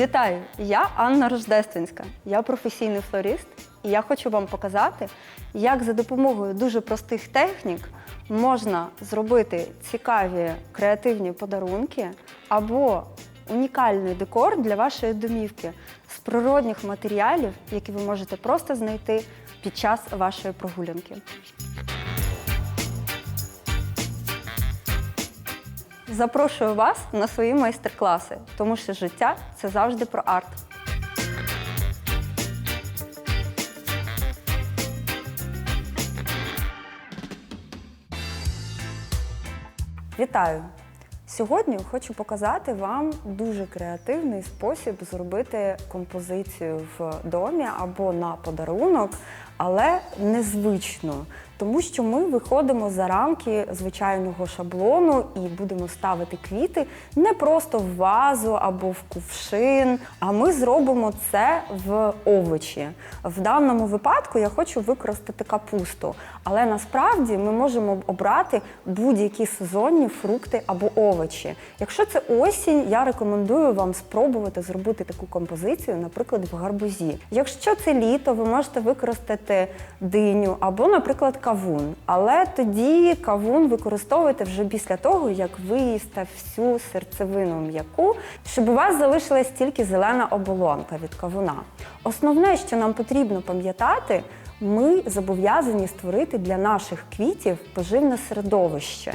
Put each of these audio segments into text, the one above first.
Вітаю! Я Анна Рождественська. Я професійний флорист, і я хочу вам показати, як за допомогою дуже простих технік можна зробити цікаві креативні подарунки або унікальний декор для вашої домівки з природних матеріалів, які ви можете просто знайти під час вашої прогулянки. Запрошую вас на свої майстер-класи, тому що життя це завжди про арт. Вітаю! Сьогодні хочу показати вам дуже креативний спосіб зробити композицію в домі або на подарунок, але незвично, тому що ми виходимо за рамки звичайного шаблону і будемо ставити квіти не просто в вазу або в кувшин, а ми зробимо це в овочі. В даному випадку я хочу використати капусту, але насправді ми можемо обрати будь-які сезонні фрукти або овочі. Якщо це осінь, я рекомендую вам спробувати зробити таку композицію, наприклад, в гарбузі. Якщо це літо, ви можете використати диню або, наприклад, кавун. Але тоді кавун використовуйте вже після того, як виїсте всю серцевину м'яку, щоб у вас залишилась тільки зелена оболонка від кавуна. Основне, що нам потрібно пам'ятати, ми зобов'язані створити для наших квітів поживне середовище.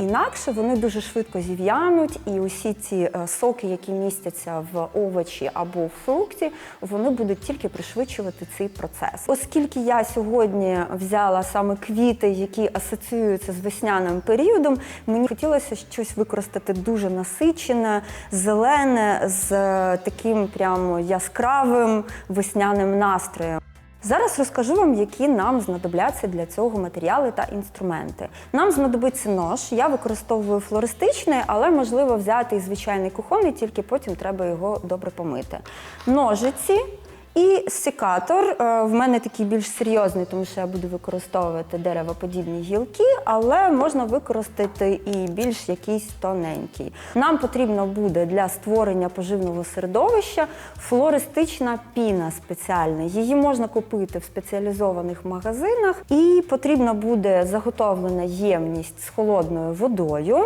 Інакше вони дуже швидко зів'януть, і усі ці е, соки, які містяться в овочі або в фрукті, вони будуть тільки пришвидшувати цей процес. Оскільки я сьогодні взяла саме квіти, які асоціюються з весняним періодом, мені хотілося щось використати дуже насичене, зелене, з е, таким прямо яскравим весняним настроєм. Зараз розкажу вам, які нам знадобляться для цього матеріали та інструменти. Нам знадобиться нож. Я використовую флористичний, але можливо взяти і звичайний кухонний, тільки потім треба його добре помити. Ножиці. І секатор Е, в мене такий більш серйозний, тому що я буду використовувати деревоподібні гілки, але можна використати і більш якийсь тоненький. Нам потрібно буде для створення поживного середовища флористична піна спеціальна. Її можна купити в спеціалізованих магазинах, і потрібна буде заготовлена ємність з холодною водою.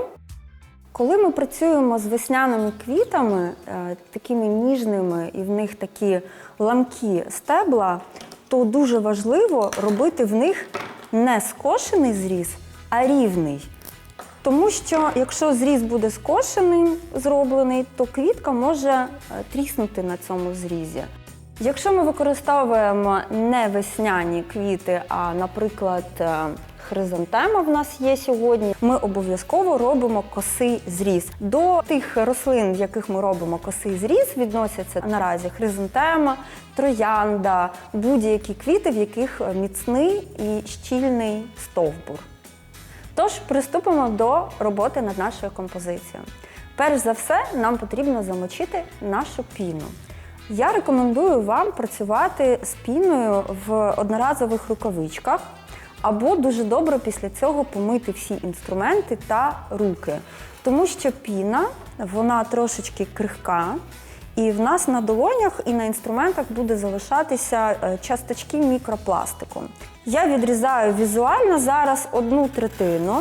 Коли ми працюємо з весняними квітами, е, такими ніжними, і в них такі ламкі стебла, то дуже важливо робити в них не скошений зріз, а рівний. Тому що якщо зріз буде скошеним зроблений, то квітка може е, тріснути на цьому зрізі. Якщо ми використовуємо не весняні квіти, а, наприклад, е, хризантема в нас є сьогодні, ми обов'язково робимо косий зріз. До тих рослин, в яких ми робимо косий зріз, відносяться наразі хризантема, троянда, будь-які квіти, в яких міцний і щільний стовбур. Тож приступимо до роботи над нашою композицією. Перш за все, нам потрібно замочити нашу піну. Я рекомендую вам працювати з піною в одноразових рукавичках, або дуже добре після цього помити всі інструменти та руки. Тому що піна вона трошечки крихка, і в нас на долонях і на інструментах буде залишатися е, часточки мікропластику. Я відрізаю візуально зараз одну третину.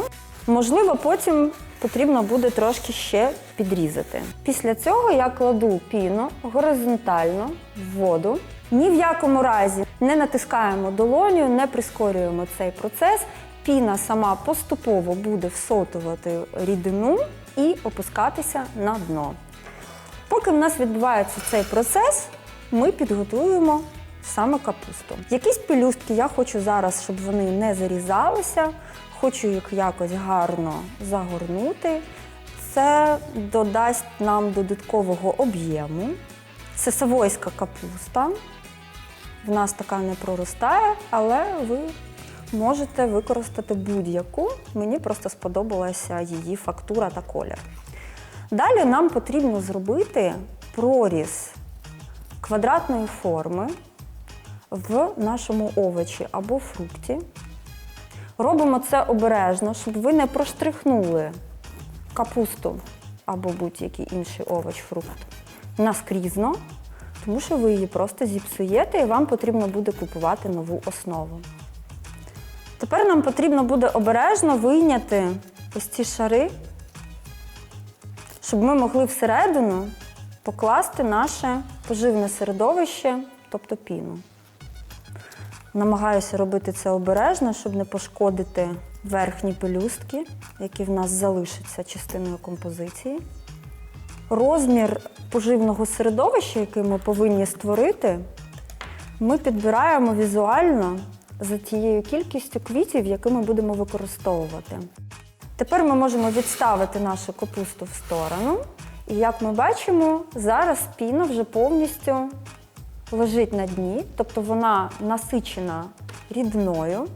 Можливо, потім потрібно буде трошки ще підрізати. Після цього я кладу піну горизонтально в воду. Ні в якому разі не натискаємо долоню, не прискорюємо цей процес. Піна сама поступово буде всотувати рідину і опускатися на дно. Поки в нас відбувається цей процес, ми підготуємо саме капусту. Якісь пелюстки я хочу зараз, щоб вони не зарізалися, хочу їх якось гарно загорнути. Це додасть нам додаткового об'єму. Це савойська капуста. В нас така не проростає, але ви можете використати будь-яку. Мені просто сподобалася її фактура та колір. Далі нам потрібно зробити проріз квадратної форми в нашому овочі або фрукті. Робимо це обережно, щоб ви не проштрихнули капусту або будь-який інший овоч, фрукт наскрізно, тому що ви її просто зіпсуєте і вам потрібно буде купувати нову основу. Тепер нам потрібно буде обережно вийняти ось ці шари, щоб ми могли всередину покласти наше поживне середовище, тобто піну. Намагаюся робити це обережно, щоб не пошкодити верхні пелюстки, які в нас залишаться частиною композиції. Розмір поживного середовища, який ми повинні створити, ми підбираємо візуально за тією кількістю квітів, які ми будемо використовувати. Тепер ми можемо відставити нашу капусту в сторону. І як ми бачимо, зараз піна вже повністю лежить на дні, тобто вона насичена рідною,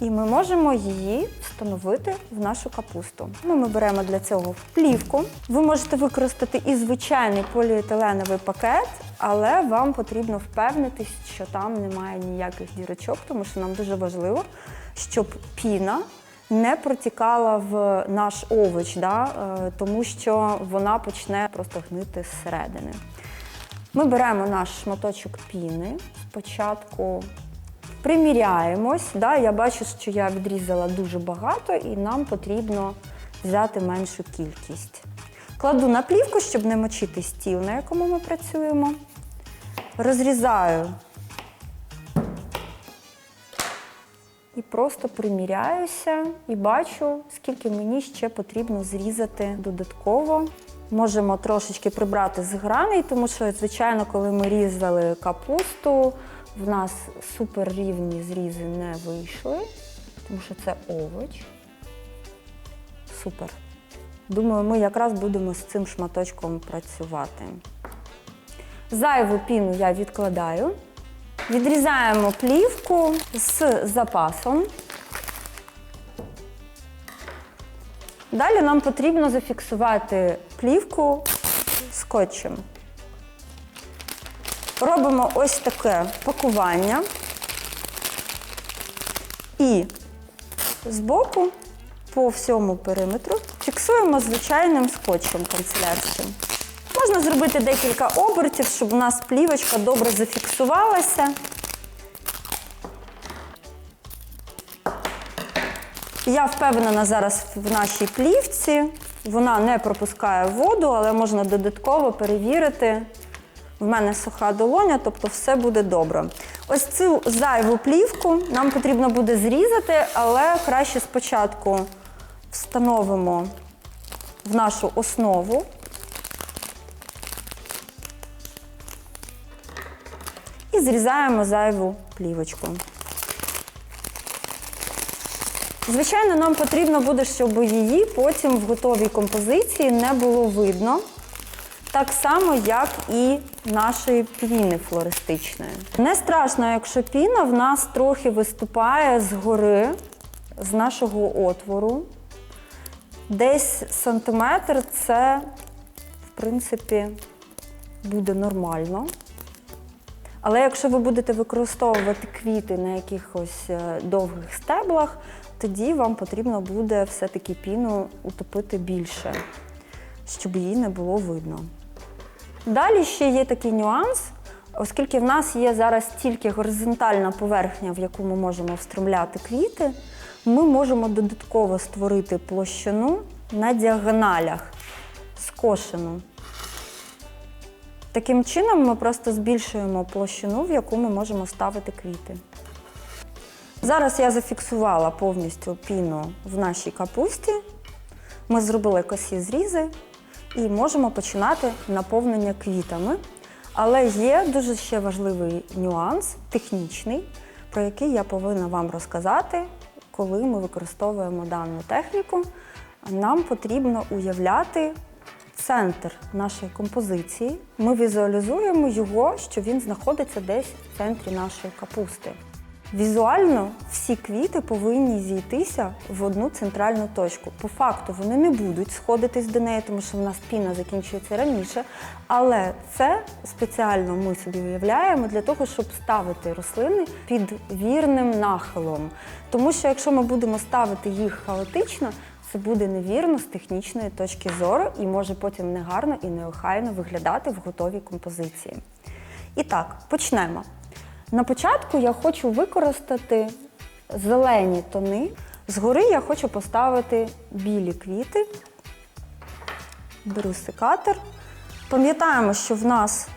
і ми можемо її встановити в нашу капусту. Ну, ми беремо для цього плівку. Ви можете використати і звичайний поліетиленовий пакет, але вам потрібно впевнитись, що там немає ніяких дірочок, тому що нам дуже важливо, щоб піна не протікала в наш овоч, да, е, тому що вона почне просто гнити зсередини. Ми беремо наш шматочок піни. Спочатку приміряємось. Да, я бачу, що я відрізала дуже багато, і нам потрібно взяти меншу кількість. Кладу на плівку, щоб не мочити стіл, на якому ми працюємо. Розрізаю і просто приміряюся і бачу, скільки мені ще потрібно зрізати додатково. Можемо трошечки прибрати з граней, тому що, звичайно, коли ми різали капусту, в нас суперрівні зрізи не вийшли, тому що це овоч. Супер. Думаю, ми якраз будемо з цим шматочком працювати. Зайву піну я відкладаю. Відрізаємо плівку з запасом. Далі нам потрібно зафіксувати плівку скотчем. Робимо ось таке пакування і збоку по всьому периметру фіксуємо звичайним скотчем канцелярським. Можна зробити декілька обертів, щоб у нас плівочка добре зафіксувалася. Я впевнена зараз в нашій плівці. Вона не пропускає воду, але можна додатково перевірити. В мене суха долоня, тобто все буде добре. Ось цю зайву плівку нам потрібно буде зрізати, але краще спочатку встановимо в нашу основу. І зрізаємо зайву плівочку. Звичайно, нам потрібно буде, щоб її потім в готовій композиції не було видно. Так само, як і нашої піни флористичної. Не страшно, якщо піна в нас трохи виступає згори з нашого отвору. Десь сантиметр це, в принципі, буде нормально. Але якщо ви будете використовувати квіти на якихось е, довгих стеблах, тоді вам потрібно буде все-таки піну утопити більше, щоб її не було видно. Далі ще є такий нюанс, оскільки в нас є зараз тільки горизонтальна поверхня, в яку ми можемо встромляти квіти, ми можемо додатково створити площину на діагоналях, скошену. Таким чином ми просто збільшуємо площину, в яку ми можемо ставити квіти. Зараз я зафіксувала повністю піну в нашій капусті. Ми зробили косі зрізи і можемо починати наповнення квітами. Але є дуже ще важливий нюанс, технічний, про який я повинна вам розказати, коли ми використовуємо дану техніку. Нам потрібно уявляти центр нашої композиції. Ми візуалізуємо його, що він знаходиться десь в центрі нашої капусти. Візуально всі квіти повинні зійтися в одну центральну точку. По факту вони не будуть сходитись до неї, тому що в нас піна закінчується раніше. Але це спеціально ми собі уявляємо для того, щоб ставити рослини під вірним нахилом. Тому що якщо ми будемо ставити їх хаотично, це буде невірно з технічної точки зору і може потім негарно і неохайно виглядати в готовій композиції. І так, почнемо. На початку я хочу використати зелені тони. Згори я хочу поставити білі квіти. Беру секатор. Пам'ятаємо, що в нас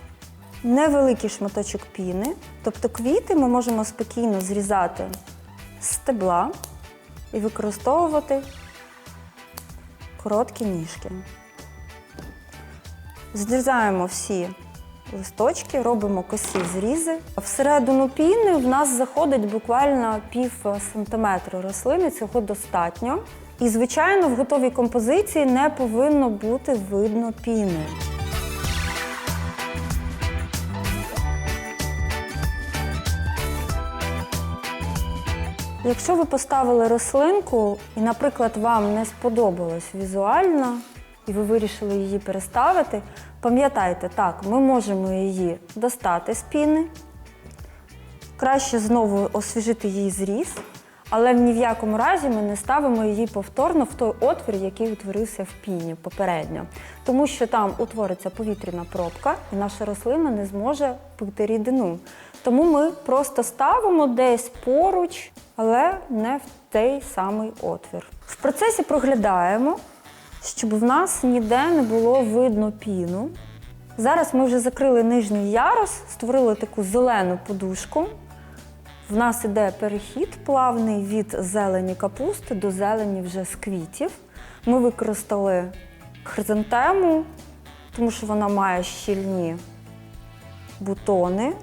невеликий шматочок піни, тобто квіти ми можемо спокійно зрізати з стебла і використовувати короткі ніжки. Зрізаємо всі листочки, робимо косі зрізи. Всередину піни в нас заходить буквально пів сантиметра рослини, цього достатньо. І, звичайно, в готовій композиції не повинно бути видно піни. Якщо ви поставили рослинку і, наприклад, вам не сподобалось візуально, і ви вирішили її переставити, пам'ятайте, так, ми можемо її достати з піни, краще знову освіжити її зріз, але ні в якому разі ми не ставимо її повторно в той отвір, який утворився в піні попередньо. Тому що там утвориться повітряна пробка, і наша рослина не зможе пити рідину. Тому ми просто ставимо десь поруч, але не в той самий отвір. В процесі проглядаємо, щоб в нас ніде не було видно піну. Зараз ми вже закрили нижній ярус, створили таку зелену подушку. В нас іде перехід плавний від зелені капусти до зелені вже з квітів. Ми використали хризантему, тому що вона має щільні бутони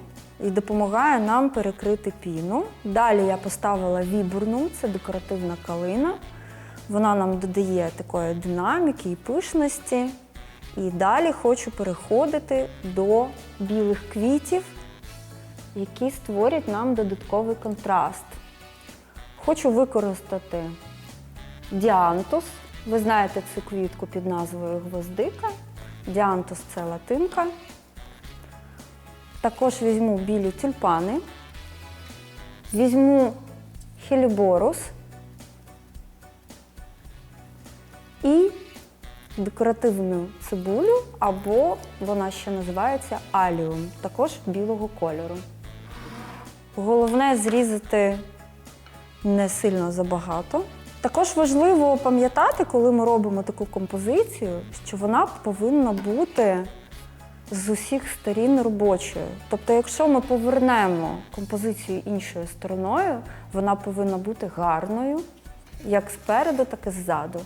і допомагає нам перекрити піну. Далі я поставила вібурну, це декоративна калина. Вона нам додає такої динаміки і пишності. І далі хочу переходити до білих квітів, які створять нам додатковий контраст. Хочу використати діантус. Ви знаєте цю квітку під назвою гвоздика. Діантус це латинка. Також візьму білі тюльпани, візьму хеліборус і декоративну цибулю, або вона ще називається аліум, також білого кольору. Головне зрізати не сильно забагато. Також важливо пам'ятати, коли ми робимо таку композицію, що вона повинна бути з усіх сторін робочою. Тобто, якщо ми повернемо композицію іншою стороною, вона повинна бути гарною, як спереду, так і ззаду.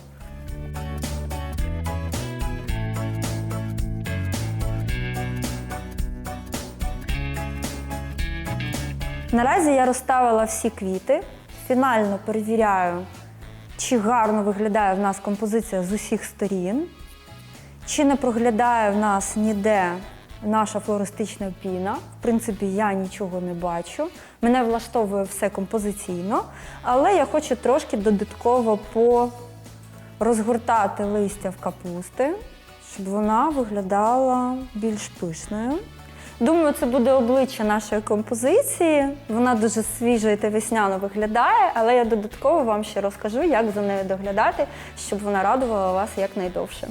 Наразі я розставила всі квіти. Фінально перевіряю, чи гарно виглядає в нас композиція з усіх сторін, чи не проглядає в нас ніде наша флористична піна. В принципі, я нічого не бачу. Мене влаштовує все композиційно, але я хочу трошки додатково порозгортати листя в капусти, щоб вона виглядала більш пишною. Думаю, це буде обличчя нашої композиції. Вона дуже свіжа та весняно виглядає, але я додатково вам ще розкажу, як за нею доглядати, щоб вона радувала вас якнайдовше.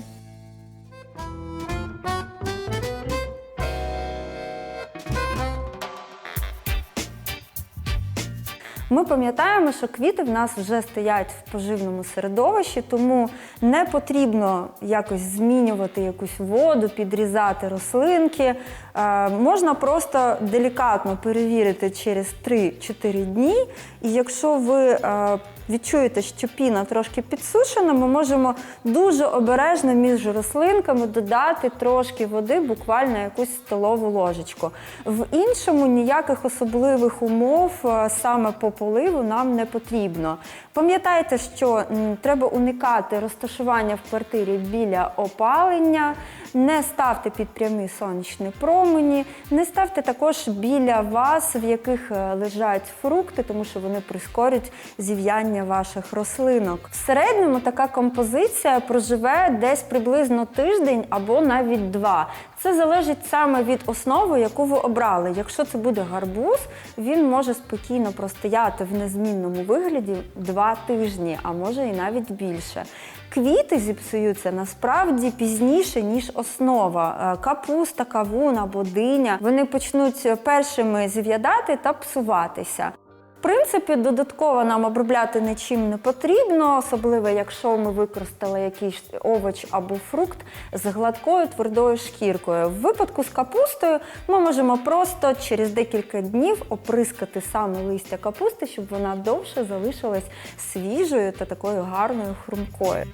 Ми пам'ятаємо, що квіти в нас вже стоять в поживному середовищі, тому не потрібно якось змінювати якусь воду, підрізати рослинки. Е, можна просто делікатно перевірити через 3-4 дні. І якщо ви е, відчуєте, що піна трошки підсушена, ми можемо дуже обережно між рослинками додати трошки води, буквально якусь столову ложечку. В іншому ніяких особливих умов е, саме по поливу нам не потрібно. Пам'ятайте, що треба уникати розташування в квартирі біля опалення. Не ставте під прямі сонячні промені, не ставте також біля вас, в яких е, лежать фрукти, тому що вони прискорять зів'яння ваших рослинок. В середньому така композиція проживе десь приблизно тиждень або навіть два. Це залежить саме від основи, яку ви обрали. Якщо це буде гарбуз, він може спокійно простояти в незмінному вигляді два тижні, а може і навіть більше. Квіти зіпсуються насправді пізніше, ніж основа. Е, Капуста, кавун або диня. Вони почнуть першими зів'ядати та псуватися. Принципі, додатково нам обробляти нічим не потрібно, особливо якщо ми використали якийсь овоч або фрукт з гладкою твердою шкіркою. В випадку з капустою ми можемо просто через декілька днів оприскати саме листя капусти, щоб вона довше залишилась свіжою та такою гарною хрумкою.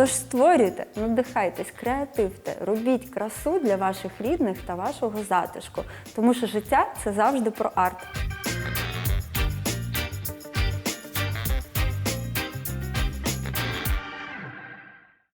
Тож створюйте, надихайтесь, креативте, робіть красу для ваших рідних та вашого затишку, тому що життя це завжди про арт.